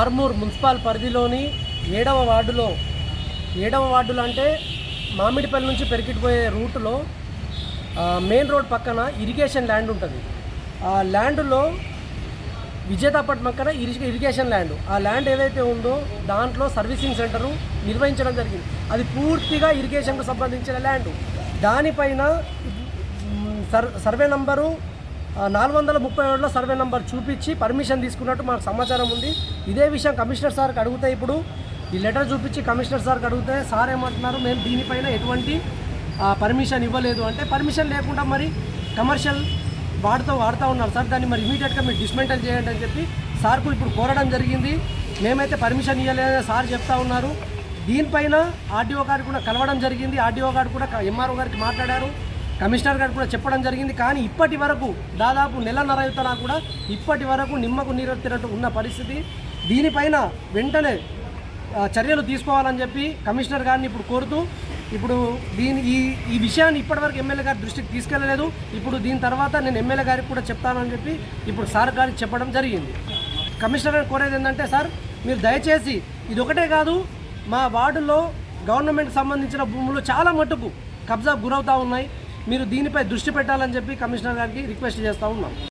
Armoor municipal పరిధిలోని ఏడవ వార్డులో ఏడవ వార్డులో అంటే మామిడిపల్లి నుంచి పెరికిట్పోయే రూట్లో మెయిన్ రోడ్ పక్కన ఇరిగేషన్ ల్యాండ్ ఉంటుంది. ఆ ల్యాండ్లో విజేతాపట్ పక్కన ఇరి ఇరిగేషన్ ల్యాండ్. ఆ ల్యాండ్ ఏదైతే ఉందో దాంట్లో సర్వీసింగ్ సెంటరు నిర్వహించడం జరిగింది. అది పూర్తిగా ఇరిగేషన్కు సంబంధించిన ల్యాండ్. దానిపైన సర్ సర్వే నంబరు నాలుగు వందల ముప్పై ఏడులో సర్వే నెంబర్ చూపించి పర్మిషన్ తీసుకున్నట్టు మాకు సమాచారం ఉంది. ఇదే విషయం కమిషనర్ సార్కి అడిగితే ఇప్పుడు ఈ లెటర్ చూపించి కమిషనర్ సార్కి అడిగితే సార్ ఏమంటున్నారు మేము దీనిపైన ఎటువంటి పర్మిషన్ ఇవ్వలేదు. అంటే పర్మిషన్ లేకుండా మరి కమర్షియల్ వాడుతూ వాడుతూ ఉన్నారు సార్. దాన్ని మరి ఇమీడియట్గా మీరు డిస్మెంటల్ చేయండి అని చెప్పి సార్కు ఇప్పుడు కోరడం జరిగింది. మేమైతే పర్మిషన్ ఇవ్వలేదని సార్ చెప్తా ఉన్నారు. దీనిపైన ఆర్డీఓ గారు కూడా కలవడం జరిగింది. ఆర్డీఓ గారు కూడా ఎంఆర్ఓ గారికి మాట్లాడారు. కమిషనర్ గారు కూడా చెప్పడం జరిగింది. కానీ ఇప్పటి వరకు దాదాపు నెలన్నర అవుతున్నా కూడా ఇప్పటి వరకు నిమ్మకు నీరెత్తినట్టు ఉన్న పరిస్థితి. దీనిపైన వెంటనే చర్యలు తీసుకోవాలని చెప్పి కమిషనర్ గారిని ఇప్పుడు కోరుతూ ఇప్పుడు దీని ఈ ఈ విషయాన్ని ఇప్పటివరకు ఎమ్మెల్యే గారి దృష్టికి తీసుకెళ్ళలేదు ఇప్పుడు దీని తర్వాత నేను ఎమ్మెల్యే గారికి కూడా చెప్తానని చెప్పి ఇప్పుడు సార్ గారికి చెప్పడం జరిగింది. కమిషనర్ గారు కోరేది ఏంటంటే సార్ మీరు దయచేసి ఇది ఒకటే కాదు మా వార్డులో గవర్నమెంట్ సంబంధించిన భూములు చాలా మటుకు కబ్జా గురవుతూ ఉన్నాయి. మీరు దీనిపై దృష్టి పెట్టాలని చెప్పి కమిషనర్ గారికి రిక్వెస్ట్ చేస్తూ ఉన్నాం.